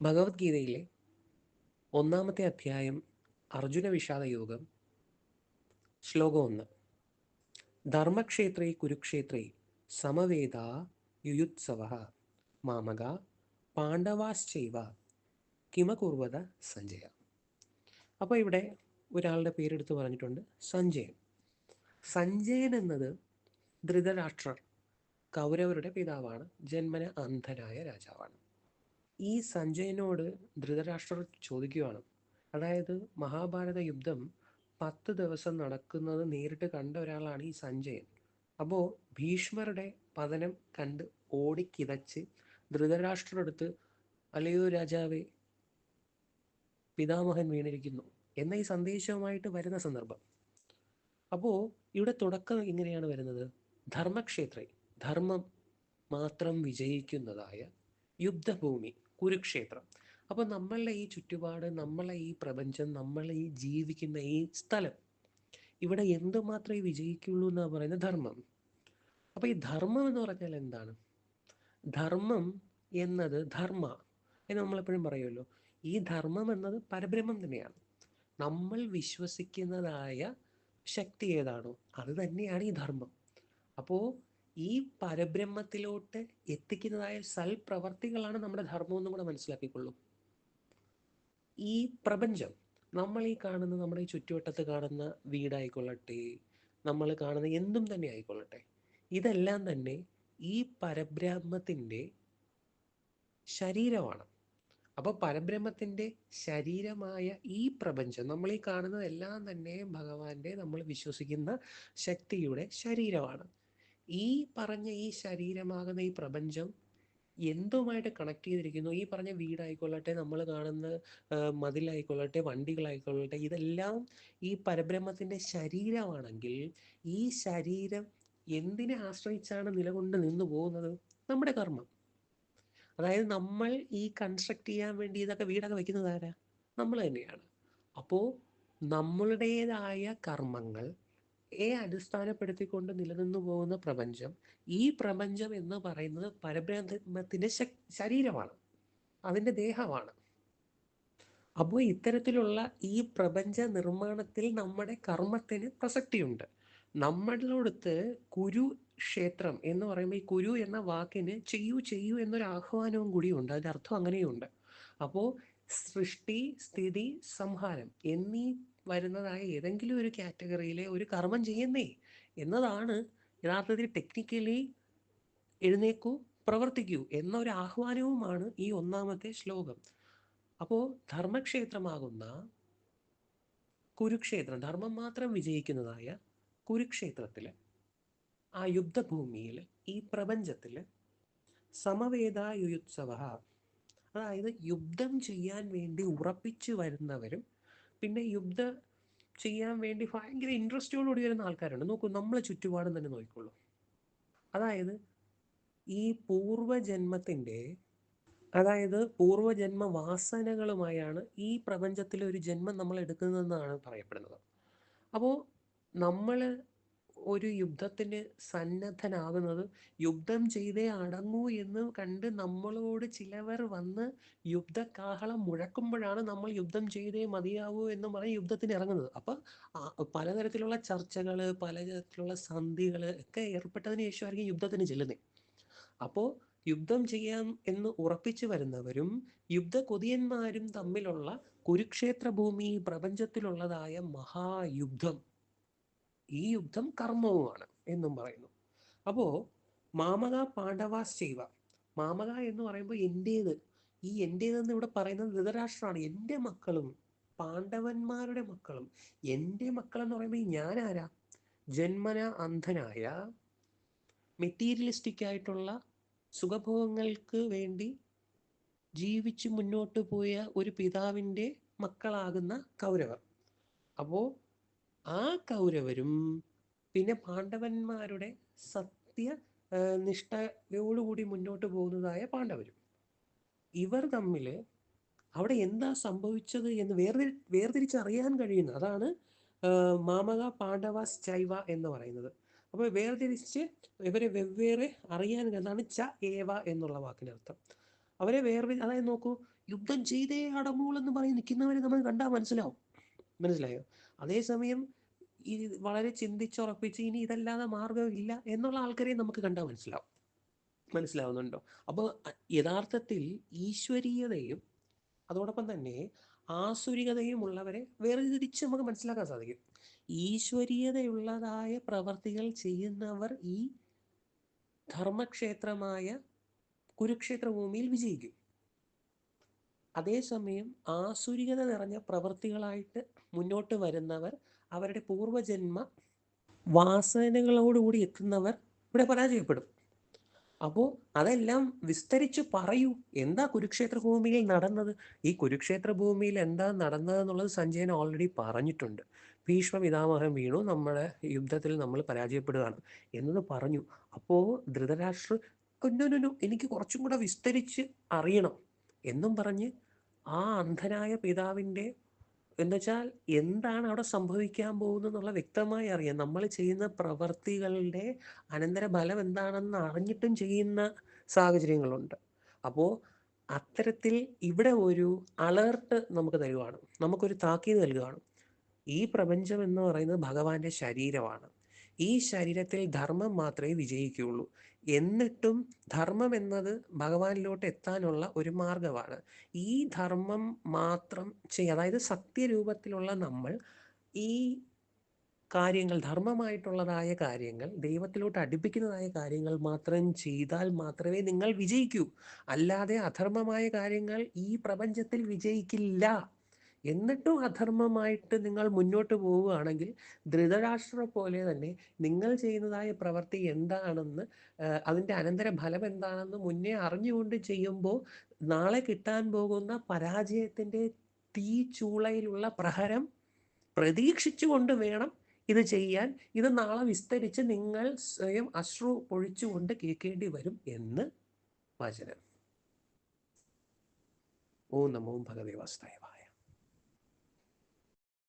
ഭഗവത്ഗീതയിലെ ഒന്നാമത്തെ അധ്യായം അർജുന വിഷാദ യോഗം ശ്ലോകം ഒന്ന്. ധർമ്മക്ഷേത്രേ കുരുക്ഷേത്രേ സമവേദ യുയുത്സവ മാമക പാണ്ഡവാശ്ചൈവ കിമകുർവത സഞ്ജയ. അപ്പോൾ ഇവിടെ ഒരാളുടെ പേരെടുത്ത് പറഞ്ഞിട്ടുണ്ട് സഞ്ജയൻ. സഞ്ജയൻ എന്നത് ധൃതരാഷ്ട്രർ കൗരവരുടെ പിതാവാണ് ജന്മന അന്ധനായ രാജാവാണ്. ഈ സഞ്ജയനോട് ധൃതരാഷ്ട്രർ ചോദിക്കുകയാണ്. അതായത് മഹാഭാരത യുദ്ധം പത്ത് ദിവസം നടക്കുന്നത് നേരിട്ട് കണ്ട ഒരാളാണ് ഈ സഞ്ജയൻ. അപ്പോൾ ഭീഷ്മരുടെ പതനം കണ്ട് ഓടിക്കിതച്ച് ധൃതരാഷ്ട്രടുത്ത് അല്ലയോ രാജാവേ പിതാമഹൻ വീണിരിക്കുന്നു എന്ന ഈ സന്ദേശവുമായിട്ട് വരുന്ന സന്ദർഭം. അപ്പോൾ ഇവിടെ തുടക്കം ഇങ്ങനെയാണ് വരുന്നത്. ധർമ്മക്ഷേത്രം ധർമ്മം മാത്രം വിജയിക്കുന്നതായ യുദ്ധഭൂമി. കുരുക്ഷേത്രം. അപ്പോൾ നമ്മളുടെ ഈ ചുറ്റുപാട് നമ്മളെ ഈ പ്രപഞ്ചം നമ്മളെ ഈ ജീവിക്കുന്ന ഈ സ്ഥലം ഇവിടെ എന്തുമാത്രമേ വിജയിക്കുള്ളൂ എന്നാണ് പറയുന്ന ധർമ്മം. അപ്പോൾ ഈ ധർമ്മം എന്ന് പറഞ്ഞാൽ എന്താണ്? ധർമ്മം എന്നത് ധർമ്മ എന്ന് നമ്മളെപ്പോഴും പറയുമല്ലോ. ഈ ധർമ്മം എന്നത് പരബ്രഹ്മം തന്നെയാണ്. നമ്മൾ വിശ്വസിക്കുന്നതായ ശക്തി ഏതാണോ അത് തന്നെയാണ് ഈ ധർമ്മം. അപ്പോൾ ഈ പരബ്രഹ്മത്തിലോട്ട് എത്തിക്കുന്നതായ സൽപ്രവർത്തികളാണ് നമ്മുടെ ധർമ്മം എന്നും കൂടെ മനസ്സിലാക്കിക്കൊള്ളൂ. ഈ പ്രപഞ്ചം നമ്മൾ ഈ കാണുന്ന നമ്മുടെ ഈ ചുറ്റുവട്ടത്ത് കാണുന്ന വീടായിക്കൊള്ളട്ടെ നമ്മൾ കാണുന്ന എന്തും തന്നെ ആയിക്കൊള്ളട്ടെ ഇതെല്ലാം തന്നെ ഈ പരബ്രഹ്മത്തിന്റെ ശരീരമാണ്. അപ്പോൾ പരബ്രഹ്മത്തിന്റെ ശരീരമായ ഈ പ്രപഞ്ചം നമ്മൾ ഈ കാണുന്നതെല്ലാം തന്നെ ഭഗവാന്റെ നമ്മൾ വിശ്വസിക്കുന്ന ശക്തിയുടെ ശരീരമാണ്. ഈ പറഞ്ഞ ഈ ശരീരമാകുന്ന ഈ പ്രപഞ്ചം എന്തുമായിട്ട് കണക്ട് ചെയ്തിരിക്കുന്നു? ഈ പറഞ്ഞ വീടായിക്കൊള്ളട്ടെ നമ്മൾ കാണുന്ന മതിലായിക്കൊള്ളട്ടെ വണ്ടികളായിക്കൊള്ളട്ടെ ഇതെല്ലാം ഈ പരബ്രഹ്മത്തിന്റെ ശരീരമാണെങ്കിൽ ഈ ശരീരം എന്തിനെ ആശ്രയിച്ചാണ് നിലകൊണ്ട് നിന്നു പോകുന്നത്? നമ്മുടെ കർമ്മം. അതായത് നമ്മൾ ഈ കൺസ്ട്രക്ട് ചെയ്യാൻ വേണ്ടി ഇതൊക്കെ വീടൊക്കെ വെക്കുന്നത് ആരാ? നമ്മൾ തന്നെയാണ്. അപ്പോൾ നമ്മളുടേതായ കർമ്മങ്ങൾ യെ അടിസ്ഥാനപ്പെടുത്തിക്കൊണ്ട് നിലനിന്നു പോകുന്ന പ്രപഞ്ചം ഈ പ്രപഞ്ചം എന്ന് പറയുന്നത് പരബ്രഹ്മത്തിന്റെ ശരീരമാണ്. അതിന്റെ ദേഹമാണ്. അപ്പോൾ ഇത്തരത്തിലുള്ള ഈ പ്രപഞ്ച നിർമ്മാണത്തിൽ നമ്മുടെ കർമ്മത്തിന് പ്രസക്തിയുണ്ട്. നമ്മളടുത്ത് കുരു ക്ഷേത്രം എന്ന് പറയുമ്പോൾ ഈ കുരു എന്ന വാക്കിന് ചെയ്യൂ ചെയ്യൂ എന്നൊരു ആഹ്വാനവും കൂടിയുണ്ട് അതിന്റെ അർത്ഥം അങ്ങനെയുണ്ട്. അപ്പോൾ സൃഷ്ടി സ്ഥിതി സംഹാരം എന്നീ വരുന്നതായ ഏതെങ്കിലും ഒരു കാറ്റഗറിയിലെ ഒരു കർമ്മം ചെയ്യുന്നേ എന്നതാണ് യഥാർത്ഥത്തിൽ ടെക്നിക്കലി എഴുന്നേക്കൂ പ്രവർത്തിക്കൂ എന്ന ഒരു ആഹ്വാനവുമാണ് ഈ ഒന്നാമത്തെ ശ്ലോകം. അപ്പോൾ ധർമ്മക്ഷേത്രമാകുന്ന കുരുക്ഷേത്രം ധർമ്മം മാത്രം വിജയിക്കുന്നതായ കുരുക്ഷേത്രത്തിൽ ആ യുദ്ധഭൂമിയിൽ ഈ പ്രപഞ്ചത്തിൽ സമവേദായുത്സവ അതായത് യുദ്ധം ചെയ്യാൻ വേണ്ടി ഉറപ്പിച്ചു വരുന്നവരും പിന്നെ യുദ്ധ ചെയ്യാൻ വേണ്ടി ഭയങ്കര ഇൻട്രസ്റ്റോടുകൂടി വരുന്ന ആൾക്കാരുണ്ട്. നോക്കൂ നമ്മളെ ചുറ്റുപാടും തന്നെ നോക്കിക്കോളൂ. അതായത് ഈ പൂർവജന്മത്തിന്റെ അതായത് പൂർവജന്മ വാസനകളുമായാണ് ഈ പ്രപഞ്ചത്തിലെ ഒരു ജന്മം നമ്മൾ എടുക്കുന്നതെന്നാണ് പറയപ്പെടുന്നത്. അപ്പോൾ നമ്മൾ ഒരു യുദ്ധത്തിന് സന്നദ്ധനാകുന്നത് യുദ്ധം ചെയ്തേ അടങ്ങൂ എന്ന് കണ്ട് നമ്മളോട് ചിലവർ വന്ന് യുദ്ധകാഹളം മുഴക്കുമ്പോഴാണ് നമ്മൾ യുദ്ധം ചെയ്തേ മതിയാവൂ എന്ന് പറഞ്ഞ് യുദ്ധത്തിന് ഇറങ്ങുന്നത്. അപ്പം പലതരത്തിലുള്ള ചർച്ചകൾ പലതരത്തിലുള്ള സന്ധികൾ ഒക്കെ ഏർപ്പെട്ടതിന് ശേഷമായിരിക്കും യുദ്ധത്തിന് ചെല്ലുന്നത് അപ്പോൾ യുദ്ധം ചെയ്യാം എന്ന് ഉറപ്പിച്ചു വരുന്നവരും യുദ്ധ കൊതിയന്മാരും തമ്മിലുള്ള കുരുക്ഷേത്ര ഭൂമി പ്രപഞ്ചത്തിലുള്ളതായ മഹായുദ്ധം ഈ യുദ്ധം കർമ്മവുമാണ് എന്നും പറയുന്നു. അപ്പോൾ മാമക പാണ്ഡവാസ് ശൈവ മാമക എന്ന് പറയുമ്പോൾ എന്റേത് ഈ എന്റേതെന്ന് ഇവിടെ പറയുന്നത് ധൃതരാഷ്ട്രമാണ്. എന്റെ മക്കളും പാണ്ഡവന്മാരുടെ മക്കളും. എന്റെ മക്കളെന്ന് പറയുമ്പോൾ ഞാൻ ആരാ ജന്മന അന്ധനായ മെറ്റീരിയലിസ്റ്റിക് ആയിട്ടുള്ള സുഖഭോഗങ്ങൾക്ക് വേണ്ടി ജീവിച്ച് മുന്നോട്ട് പോയ ഒരു പിതാവിന്റെ മക്കളാകുന്ന കൗരവർ. അപ്പോൾ ആ കൗരവരും പിന്നെ പാണ്ഡവന്മാരുടെ സത്യ നിഷ്ഠയോടുകൂടി മുന്നോട്ട് പോകുന്നതായ പാണ്ഡവരും. ഇവർ തമ്മിൽ അവിടെ എന്താ സംഭവിച്ചത് എന്ന് വേർതിരി വേർതിരിച്ചറിയാൻ കഴിയുന്ന അതാണ് മാമക പാണ്ഡവ ചൈവ എന്ന് പറയുന്നത്. അപ്പോൾ വേർതിരിച്ച് ഇവരെ വെവ്വേറെ അറിയാൻ എന്നാണ് ച ഏവ എന്നുള്ള വാക്കിനർത്ഥം അവരെ വേറെ അതായത് നോക്കൂ യുദ്ധം ചെയ്തേ അടങ്ങുള്ളൂ എന്ന് പറഞ്ഞ് നിൽക്കുന്നവരെ നമ്മൾ കണ്ടാൽ മനസ്സിലാവും. മനസ്സിലായോ? അതേസമയം ഈ വളരെ ചിന്തിച്ചുറപ്പിച്ച് ഇനി ഇതല്ലാതെ മാർഗമില്ല എന്നുള്ള ആൾക്കാരെ നമുക്ക് കണ്ടാൽ മനസ്സിലാവും. മനസ്സിലാവുന്നുണ്ടോ? അപ്പോൾ യഥാർത്ഥത്തിൽ ഈശ്വരീയതയും അതോടൊപ്പം തന്നെ ആസുരികതയും ഉള്ളവരെ വേർതിരിച്ച് നമുക്ക് മനസ്സിലാക്കാൻ സാധിക്കും. ഈശ്വരീയതയുള്ളതായ പ്രവർത്തികൾ ചെയ്യുന്നവർ ഈ ധർമ്മക്ഷേത്രമായ കുരുക്ഷേത്ര ഭൂമിയിൽ വിജയിക്കും. അതേസമയം ആസുരികത നിറഞ്ഞ പ്രവൃത്തികളായിട്ട് മുന്നോട്ട് വരുന്നവർ അവരുടെ പൂർവജന്മ വാസനകളോടുകൂടി എത്തുന്നവർ ഇവിടെ പരാജയപ്പെടും. അപ്പോൾ അതെല്ലാം വിസ്തരിച്ച് പറയൂ. എന്താ കുരുക്ഷേത്ര ഭൂമിയിൽ നടന്നത്? ഈ കുരുക്ഷേത്ര ഭൂമിയിൽ എന്താ നടന്നതെന്നുള്ളത് സഞ്ജയൻ ഓൾറെഡി പറഞ്ഞിട്ടുണ്ട്. ഭീഷ്മ പിതാമഹം വീണു നമ്മളെ യുദ്ധത്തിൽ നമ്മൾ പരാജയപ്പെടുകയാണ് എന്നത് പറഞ്ഞു. അപ്പോൾ ധൃതരാഷ്ട്ര എനിക്ക് കുറച്ചും കൂടെ വിസ്തരിച്ച് അറിയണം എന്നും പറഞ്ഞ് ആ അന്ധനായ പിതാവിന്റെ എന്നുവെച്ചാൽ എന്താണ് അവിടെ സംഭവിക്കാൻ പോകുന്നതെന്നുള്ള വ്യക്തമായി അറിയാം. നമ്മൾ ചെയ്യുന്ന പ്രവർത്തികളുടെ അനന്തര ഫലം എന്താണെന്ന് അറിഞ്ഞിട്ടും ചെയ്യുന്ന സാഹചര്യങ്ങളുണ്ട്. അപ്പോൾ അത്തരത്തിൽ ഇവിടെ ഒരു അലേർട്ട് നമുക്ക് തരുവാണ്. നമുക്കൊരു താക്കീത് നൽകുകയാണ് ഈ പ്രപഞ്ചം എന്ന് പറയുന്നത് ഭഗവാന്റെ ശരീരമാണ്. ഈ ശരീരത്തിൽ ധർമ്മം മാത്രമേ വിജയിക്കുകയുള്ളൂ. എന്നിട്ടും ധർമ്മം എന്നത് ഭഗവാനിലോട്ട് എത്താനുള്ള ഒരു മാർഗമാണ് ഈ ധർമ്മം മാത്രം ചെയ്യുക അതായത് സത്യരൂപത്തിലുള്ള നമ്മൾ ഈ കാര്യങ്ങൾ ധർമ്മമായിട്ടുള്ളതായ കാര്യങ്ങൾ ദൈവത്തിലോട്ട് അടുപ്പിക്കുന്നതായ കാര്യങ്ങൾ മാത്രം ചെയ്താൽ മാത്രമേ നിങ്ങൾ വിജയിക്കൂ. അല്ലാതെ അധർമ്മമായ കാര്യങ്ങൾ ഈ പ്രപഞ്ചത്തിൽ വിജയിക്കില്ല. എന്നിട്ടും അധർമ്മമായിട്ട് നിങ്ങൾ മുന്നോട്ട് പോവുകയാണെങ്കിൽ ധൃതരാഷ്ട്ര പോലെ തന്നെ നിങ്ങൾ ചെയ്യുന്നതായ പ്രവൃത്തി എന്താണെന്ന് അതിന്റെ അനന്തര ഫലം എന്താണെന്ന് മുന്നേ അറിഞ്ഞുകൊണ്ട് ചെയ്യുമ്പോൾ നാളെ കിട്ടാൻ പോകുന്ന പരാജയത്തിന്റെ തീ ചൂളയിലുള്ള പ്രഹരം പ്രതീക്ഷിച്ചുകൊണ്ട് വേണം ഇത് ചെയ്യാൻ. ഇത് നാളെ വിസ്തരിച്ച് നിങ്ങൾ സ്വയം അശ്രു പൊഴിച്ചുകൊണ്ട് കേൾക്കേണ്ടി വരും എന്ന് വചനം. ഓ നമോ ഭഗവേ വാസ്തവായ